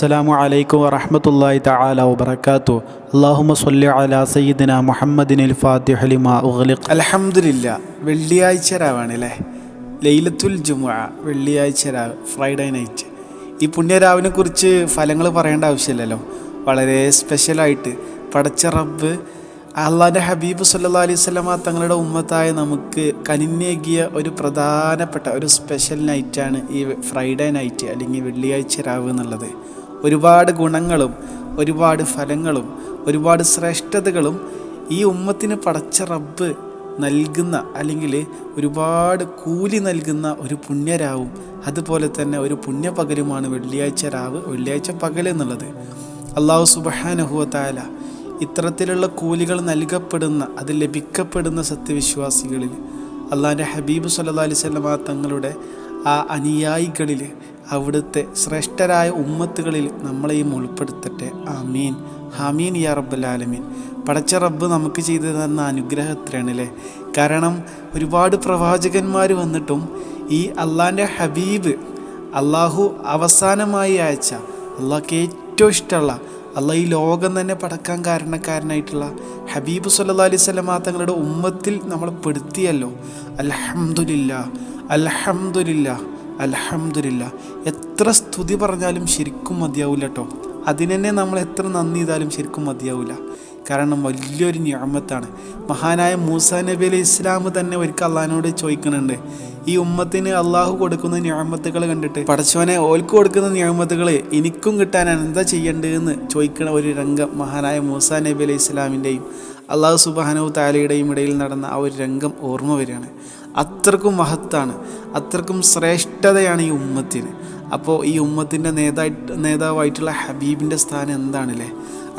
അസ്സലാമു അലൈക്കും വറഹ്മത്തുള്ളാഹി തആല വബറകാതു അല്ലാഹുമ്മ സ്വല്ലി അലാ സയ്യിദിന മുഹമ്മദിനിൽ ഫാത്തിഹ ലിമാ ഉഗ്ലിഖ്. അലഹമില്ല വെള്ളിയാഴ്ച രാവാണ് അല്ലേ? ലൈലത്തുൽ ജുമുഅ വെള്ളിയാഴ്ച രാവ് ഫ്രൈഡേ നൈറ്റ്. ഈ പുണ്യരാവിനെ കുറിച്ച് ഫലങ്ങൾ പറയേണ്ട ആവശ്യമില്ലല്ലോ. വളരെ സ്പെഷ്യലായിട്ട് പടച്ച റബ്ബ് അള്ളാന്റെ ഹബീബ് സല്ലാ അലൈഹി സ്വലമ തങ്ങളുടെ ഉമ്മത്തായ നമുക്ക് കനിഞ്ഞേകിയ ഒരു പ്രധാനപ്പെട്ട ഒരു സ്പെഷ്യൽ നൈറ്റാണ് ഈ ഫ്രൈഡേ നൈറ്റ് അല്ലെങ്കിൽ വെള്ളിയാഴ്ച രാവ് എന്നുള്ളത്. ഒരുപാട് ഗുണങ്ങളും ഒരുപാട് ഫലങ്ങളും ഒരുപാട് ശ്രേഷ്ഠതകളും ഈ ഉമ്മത്തിന് പടച്ച റബ്ബ് നൽകുന്ന അല്ലെങ്കിൽ ഒരുപാട് കൂലി നൽകുന്ന ഒരു പുണ്യരാവും. അതുപോലെ തന്നെ ഒരു പുണ്യപകലുമാണ് വെള്ളിയാഴ്ച രാവ് വെള്ളിയാഴ്ച പകൽ എന്നുള്ളത്. അള്ളാഹു സുബഹാനുഹുവത്തായ ഇത്തരത്തിലുള്ള കൂലികൾ നൽകപ്പെടുന്ന അത് ലഭിക്കപ്പെടുന്ന സത്യവിശ്വാസികളിൽ അള്ളാഹിന്റെ ഹബീബ് സല്ലാ അലിസ്വല്ലമ തങ്ങളുടെ ആ അനുയായികളിൽ അവിടുത്തെ ശ്രേഷ്ഠരായ ഉമ്മത്തുകളിൽ നമ്മളെയും ഉൾപ്പെടുത്തട്ടെ. ആമീൻ. ഹമീൻ യാ റബ്ബുലാലമീൻ പടച്ച റബ്ബ് നമുക്ക് ചെയ്തു തന്ന അനുഗ്രഹത്തിനാണല്ലേ കാരണം ഒരുപാട് പ്രവാചകന്മാർ വന്നിട്ടും ഈ അള്ളാന്റെ ഹബീബ് അള്ളാഹു അവസാനമായി അയച്ച അള്ളാഹ്ക്ക് ഏറ്റവും ഇഷ്ടമുള്ള അല്ല ഈ ലോകം തന്നെ പടക്കാൻ കാരണക്കാരനായിട്ടുള്ള ഹബീബ് സല്ലാ അലൈഹി തങ്ങളുടെ ഉമ്മത്തിൽ നമ്മളെ പെടുത്തിയല്ലോ. അലഹമുല്ല അലഹമുല്ല അലഹമുല്ല എത്ര സ്തുതി പറഞ്ഞാലും ശരിക്കും മതിയാവില്ല കേട്ടോ അതിനെന്നെ നമ്മൾ എത്ര നന്ദി ചെയ്താലും ശരിക്കും മതിയാവില്ല കാരണം വലിയൊരു ഞാമത്താണ് മഹാനായ മൂസ നബി അലൈഹി ഇസ്ലാം തന്നെ ഒരിക്കൽ അള്ളഹാനോട് ചോദിക്കുന്നുണ്ട് ഈ ഉമ്മത്തിന് അള്ളാഹു കൊടുക്കുന്ന ഞാമത്തുകൾ കണ്ടിട്ട് പടച്ചവനെ ഓൽക്ക് കൊടുക്കുന്ന ഞാമത്തുകൾ എനിക്കും കിട്ടാനാണ് എന്താ ചെയ്യേണ്ടതെന്ന് ചോദിക്കുന്ന ഒരു രംഗം മഹാനായ മൂസ നബി അലൈഹി ഇസ്ലാമിന്റെയും അള്ളാഹു സുബാനു താലയുടെയും ഇടയിൽ നടന്ന ആ ഒരു രംഗം ഓർമ്മ വരികയാണ്. അത്രക്കും മഹത്താണ് അത്രക്കും ശ്രേഷ്ഠതയാണ് ഈ ഉമ്മത്തിന്. അപ്പോൾ ഈ ഉമ്മത്തിന്റെ നേതാ നേതാവായിട്ടുള്ള ഹബീബിന്റെ സ്ഥാനം എന്താണല്ലേ?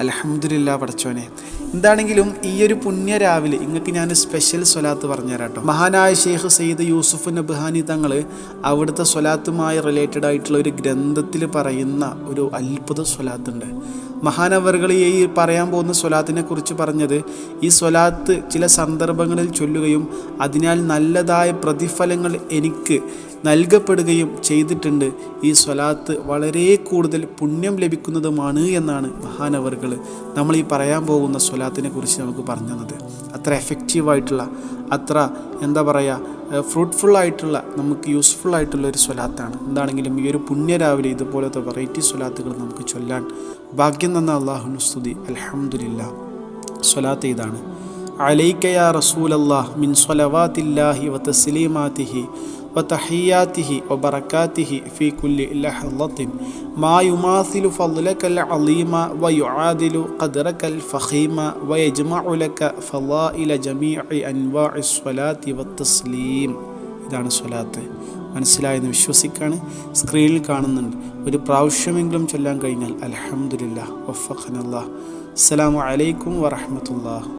അലഹമുല്ല പടച്ചോനെ. എന്താണെങ്കിലും ഈ ഒരു പുണ്യ രാവിലെ ഇങ്ങക്ക് ഞാൻ സ്പെഷ്യൽ സ്വലാത്ത് പറഞ്ഞുതരാം കേട്ടോ മഹാനായ ഷെയ്ഖ് സയ്യിദ് യൂസുഫ് നബ്ഹാനി തങ്ങൾ അവിടുത്തെ സ്വലാത്തുമായി റിലേറ്റഡ് ആയിട്ടുള്ള ഒരു ഗ്രന്ഥത്തിൽ പറയുന്ന ഒരു അത്ഭുത സ്വലാത്തുണ്ട്. മഹാനവറുകൾ ഈ പറയാൻ പോകുന്ന സ്വലാത്തിനെ കുറിച്ച് പറഞ്ഞത് ഈ സ്വലാത്ത് ചില സന്ദർഭങ്ങളിൽ ചൊല്ലുകയും അതിനാൽ നല്ലതായ പ്രതിഫലങ്ങൾ എനിക്ക് നൽകപ്പെടുകയും ചെയ്തിട്ടുണ്ട്. ഈ സ്വലാത്ത് വളരെ കൂടുതൽ പുണ്യം ലഭിക്കുന്നതുമാണ് എന്നാണ് മഹാനവറുകൾ നമ്മൾ ഈ പറയാൻ പോകുന്ന സ്വലാത്തിനെ കുറിച്ച് നമുക്ക് പറഞ്ഞു തന്നത് അത്ര എഫക്റ്റീവായിട്ടുള്ള അത്ര എന്താ പറയുക ഫ്രൂട്ട്ഫുൾ ആയിട്ടുള്ള നമുക്ക് യൂസ്ഫുൾ ആയിട്ടുള്ള ഒരു സ്വലാത്താണ്. എന്താണെങ്കിലും ഈ ഒരു പുണ്യ രാവിലെ ഇതുപോലത്തെ വെറൈറ്റി സ്വലാത്തുകൾ നമുക്ക് ചൊല്ലാൻ ഭാഗ്യം തന്ന അള്ളാഹുനു സ്തുതി. അലഹമുല്ല സ്വലാത്ത് ഇതാണ്. അലൈക്കയാ റസൂലല്ലാഹ് മിൻ സ്വലവാത്തില്ലാഹി വ തസ്ലീമാതിഹി വ തഹിയാത്തിഹി വ ബറക്കാത്തിഹി ഫി കുല്ലി ലഹ്ലത്തിൻ മാ യുമാസിലു ഫദ്ലക്കൽ അലീമ വ യുആദിലു ഖദ്റക്കൽ ഫഖീമ വ യജ്മഉ ലക ഫളായില ജമീഇ അൻവാഇ സ്വലാത്തി വ തസ്ലീം. ഇതാണ് സ്വലാത്ത്. മനസ്സിലായെന്ന് വിശ്വസിക്കാണ്. സ്ക്രീനിൽ കാണുന്നുണ്ട്. ഒരു പ്രാവശ്യമെങ്കിലും ചൊല്ലാൻ കഴിഞ്ഞാൽ അലഹമുല്ല വഫഖനല്ലാ അസ്സാം വലൈക്കും വറഹമത്തുള്ള